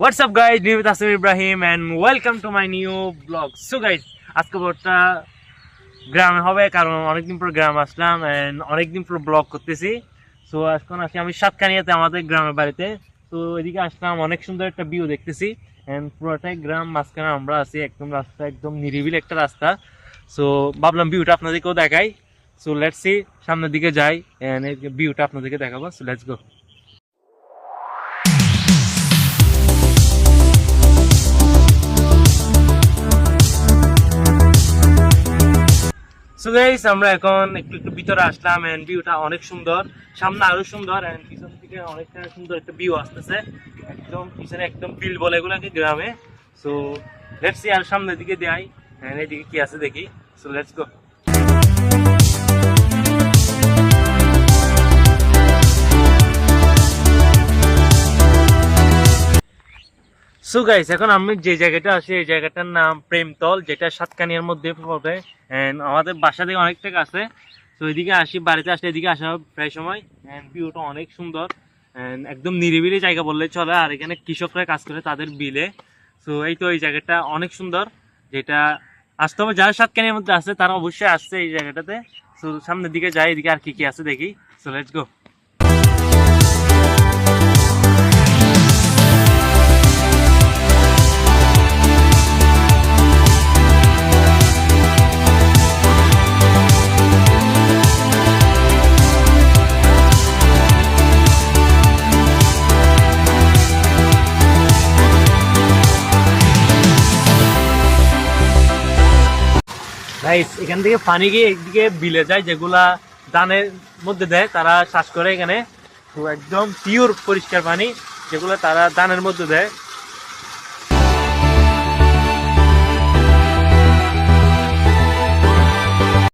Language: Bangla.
What's up guys new Tasim Ibrahim and welcome to my new blog so guys আজকে ভোরটা গ্রামে হবে, কারণ অনেকদিন পর গ্রাম আসলাম অ্যান্ড অনেকদিন পর ব্লগ করতেছি। সো এখন আসি আমি সাতকানিয়াতে, আমাদের গ্রামের বাড়িতে। তো, এদিকে আসলাম, অনেক সুন্দর একটা ভিউ দেখতেছি। অ্যান্ড পুরোটাই গ্রাম, মাঝখানে আমরা আছি, একদম রাস্তা, একদম নিরিবিল একটা রাস্তা। সো ভাবলাম ভিউটা আপনাদেরকেও দেখাই। সো লেটস সি সামনের দিকে যাই অ্যান্ড ভিউটা আপনাদেরকে দেখাবো। সো লেটস গো সো আমরা এখন একটু একটু ভিতরে আসলাম এন্ড ভিউটা অনেক সুন্দর। সামনে আরও সুন্দর এন্ড পিছন থেকে অনেকটা সুন্দর একটা ভিউ আসতেছে। একদম পিছনে একদম বিল বলে এগুলাকে গ্রামে। সো লেটস আর সামনের দিকে দেয় এন্ড এদিকে কি আছে দেখি। So let's go so guys এখন আমি যে জায়গাটা আছি, এই জায়গাটার নাম প্রেমতল, যেটা সাতকানিয়ার মধ্যে পড়ে। এন্ড আমাদের বাসা থেকে অনেকটা কাছে তো এদিকে আসি, বাড়িতে আসলে এদিকে আসা প্রায় সময়। ভিউটা অনেক সুন্দর। একদম নিরিবিলি জায়গা বললে চলে। আর এখানে কৃষকরা কাজ করে তাদের বিলে। তো এই তো এই জায়গাটা অনেক সুন্দর, যেটা আসতে হবে যারা সাতকানিয়ার মধ্যে আছে, তারা অবশ্যই আসছে এই জায়গাটাতে। তো সামনের দিকে যাই, এদিকে আর কি কি আছে দেখি। সো লেটস গো এখান থেকে পানি গিয়ে একদিকে বিলে যায়, যেগুলা দানের মধ্যে দেয়, তারা চাষ করে এখানে। একদম পিওর পরিষ্কার পানি, যেগুলো তারা দানের মধ্যে দেয়।